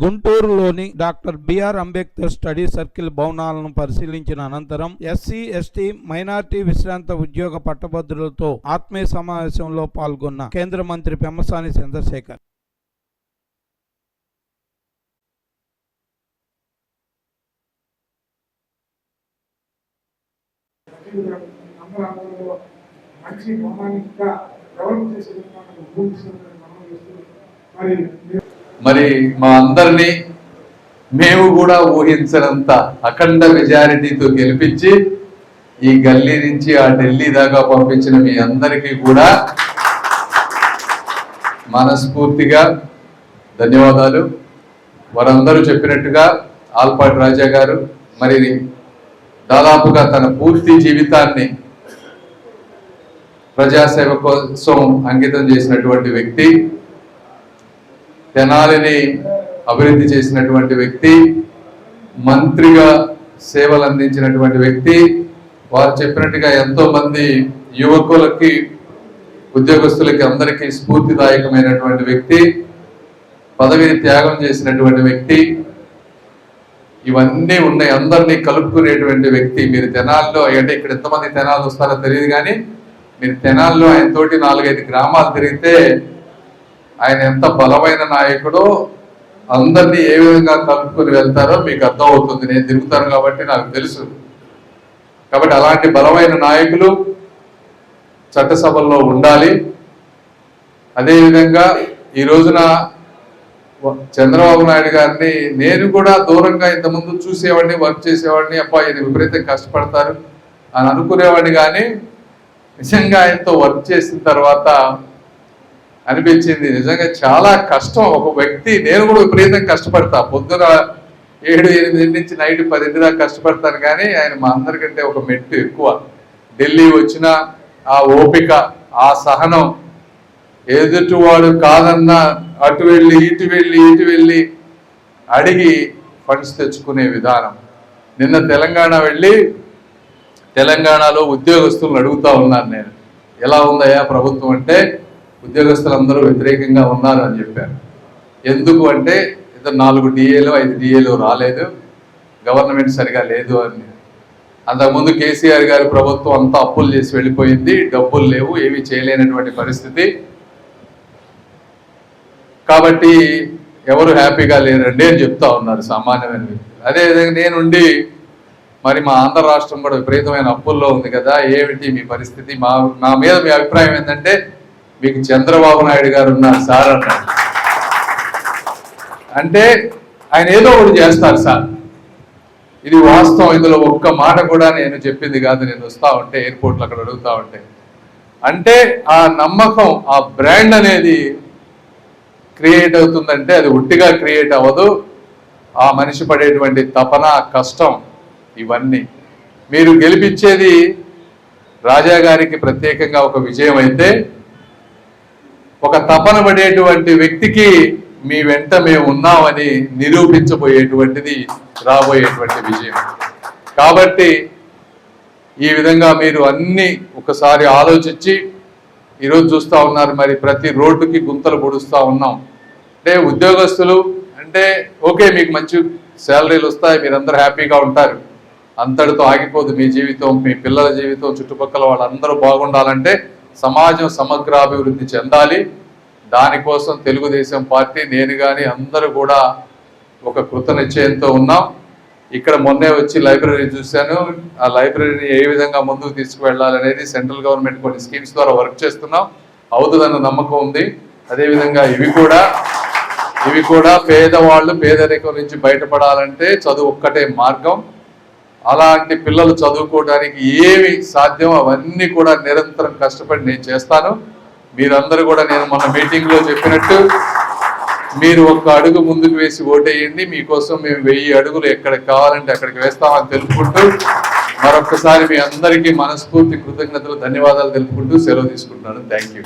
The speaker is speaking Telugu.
గుంటూరులోని doctor B R Ambedkar study circle భవనాలను పరిశీలించిన అనంతరం ఎస్సీ ఎస్టీ మైనార్టీ విశ్రాంత ఉద్యోగ పట్టభద్రులతో ఆత్మీయ సమావేశంలో పాల్గొన్న కేంద్ర మంత్రి పెమ్మసాని చంద్రశేఖర్. మంచి మరి మరి మా అందరినీ మేము కూడా ఊహించనంత అఖండ మెజారిటీతో గెలిపించి ఈ గల్లీ నుంచి ఆ ఢిల్లీ దాకా పంపించిన మీ అందరికీ కూడా మనస్ఫూర్తిగా ధన్యవాదాలు. వారందరూ చెప్పినట్టుగా ఆల్పాటి రాజా గారు మరి దాదాపుగా తన పూర్తి జీవితాన్ని ప్రజాసేవ కోసం అంకితం చేసినటువంటి వ్యక్తి. తెనాలిని అభివృద్ధి చేసినటువంటి వ్యక్తి మంత్రిగా సేవలు అందించినటువంటి వ్యక్తి వారు చెప్పినట్టుగా ఎంతో మంది యువకులకి ఉద్యోగస్తులకి అందరికీ స్ఫూర్తిదాయకమైనటువంటి వ్యక్తి పదవిని త్యాగం చేసినటువంటి వ్యక్తి ఇవన్నీ ఉన్నాయి. అందరినీ కలుపుకునేటువంటి వ్యక్తి మీరు తెనాల్లో. అంటే ఇక్కడ ఎంతమంది తెనాలు వస్తారో తెలియదు కానీ మీరు తెనాల్లో ఆయన తోటి నాలుగైదు గ్రామాలు తిరిగితే ఆయన ఎంత బలమైన నాయకుడో అందరినీ ఏ విధంగా కలుపుకొని వెళ్తారో మీకు అర్థం అవుతుంది నేను తిరుగుతాను కాబట్టి నాకు తెలుసు. కాబట్టి అలాంటి బలమైన నాయకులు చట్టసభల్లో ఉండాలి. అదేవిధంగా ఈ రోజున చంద్రబాబు నాయుడు గారిని నేను కూడా దూరంగా ఇంతకుముందు చూసేవాడిని వర్క్ చేసేవాడిని. అప్ప ఆయన విపరీతం కష్టపడతారు అని అనుకునేవాడిని. కానీ నిజంగా ఆయనతో వర్క్ చేసిన తర్వాత అనిపించింది. నిజంగా చాలా కష్టం. ఒక వ్యక్తి నేను కూడా విపరీతంగా కష్టపడతా. పొద్దున ఏడు ఎనిమిది నుంచి నైట్ పదింటి దాకా కష్టపడతాను కానీ ఆయన మా అందరికంటే ఒక మెట్టు ఎక్కువ. ఢిల్లీ వచ్చిన ఆ ఓపిక ఆ సహనం ఎదుటివాడు కాదన్నా అటు వెళ్ళి ఇటు వెళ్ళి ఇటు వెళ్ళి అడిగి ఫండ్స్ తెచ్చుకునే విధానం. నిన్న తెలంగాణ వెళ్ళి తెలంగాణలో ఉద్యోగస్తులను అడుగుతా ఉన్నాను నేను. ఎలా ఉందయ్యా ప్రభుత్వం అంటే ఉద్యోగస్తులందరూ వ్యతిరేకంగా ఉన్నారు అని చెప్పారు. ఎందుకు అంటే ఇద్దరు నాలుగు డిఏలు ఐదు డిఏలు రాలేదు. గవర్నమెంట్ సరిగా లేదు అని. అంతకుముందు కేసీఆర్ గారి ప్రభుత్వం అంతా అప్పులు చేసి వెళ్ళిపోయింది. డబ్బులు లేవు ఏమీ చేయలేనటువంటి పరిస్థితి. కాబట్టి ఎవరు హ్యాపీగా లేరండి అని చెప్తా ఉన్నారు సామాన్యమైన వ్యక్తులు. అదేవిధంగా నేనుండి మరి మా ఆంధ్ర రాష్ట్రం కూడా విపరీతమైన అప్పుల్లో ఉంది కదా ఏమిటి మీ పరిస్థితి? మా నా మీద మీ అభిప్రాయం ఏంటంటే మీకు చంద్రబాబు నాయుడు గారు ఉన్నారు సార్ అన్నారు. అంటే ఆయన ఏదో ఒకటి చేస్తారు సార్. ఇది వాస్తవం. ఇందులో ఒక్క మాట కూడా నేను చెప్పింది కాదు. నేను వస్తా ఉంటే ఎయిర్పోర్ట్లో అక్కడ అడుగుతా ఉంటే. అంటే ఆ నమ్మకం ఆ బ్రాండ్ అనేది క్రియేట్ అవుతుందంటే అది ఉట్టిగా క్రియేట్ అవ్వదు. ఆ మనిషి పడేటువంటి తపన కష్టం ఇవన్నీ. మీరు గెలిపించేది రాజా గారికి ప్రత్యేకంగా ఒక విజయం అయితే ఒక తపన పడేటువంటి వ్యక్తికి మీ వెంట మేము ఉన్నామని నిరూపించబోయేటువంటిది రాబోయేటువంటి విజయం. కాబట్టి ఈ విధంగా మీరు అన్ని ఒకసారి ఆలోచించి ఈరోజు చూస్తూ ఉన్నారు మరి ప్రతి రోడ్డుకి గుంతలు పొడుస్తూ ఉన్నాం. అంటే ఉద్యోగస్తులు అంటే ఓకే మీకు మంచి శాలరీలు వస్తాయి మీరందరూ హ్యాపీగా ఉంటారు. అంతటితో ఆగిపోదు మీ జీవితం మీ పిల్లల జీవితం చుట్టుపక్కల వాళ్ళందరూ బాగుండాలంటే సమాజం సమగ్రాభివృద్ధి చెందాలి. దానికోసం తెలుగుదేశం పార్టీ నేను కానీ అందరూ కూడా ఒక కృత నిశ్చయంతో ఉన్నాం. ఇక్కడ మొన్నే వచ్చి లైబ్రరీ చూశాను. ఆ లైబ్రరీని ఏ విధంగా ముందుకు తీసుకువెళ్ళాలనేది సెంట్రల్ గవర్నమెంట్ కొన్ని స్కీమ్స్ ద్వారా వర్క్ చేస్తున్నాం. అవుతుందన్న నమ్మకం ఉంది. అదేవిధంగా ఇవి కూడా ఇవి కూడా పేదవాళ్ళు పేదరికం నుంచి బయటపడాలంటే చదువు ఒక్కటే మార్గం. అలాంటి పిల్లలు చదువుకోవడానికి ఏమి సాధ్యం అవన్నీ కూడా నిరంతరం కష్టపడి నేను చేస్తాను. మీరందరూ కూడా నేను మొన్న మీటింగ్లో చెప్పినట్టు మీరు ఒక్క అడుగు ముందుకు వేసి ఓటేయండి. మీకోసం మేము వెయ్యి అడుగులు ఎక్కడికి కావాలంటే అక్కడికి వేస్తామని తెలుపుకుంటూ మరొకసారి మీ అందరికీ మనస్ఫూర్తి కృతజ్ఞతలు ధన్యవాదాలు తెలుపుకుంటూ సెలవు తీసుకుంటున్నాను. Thank you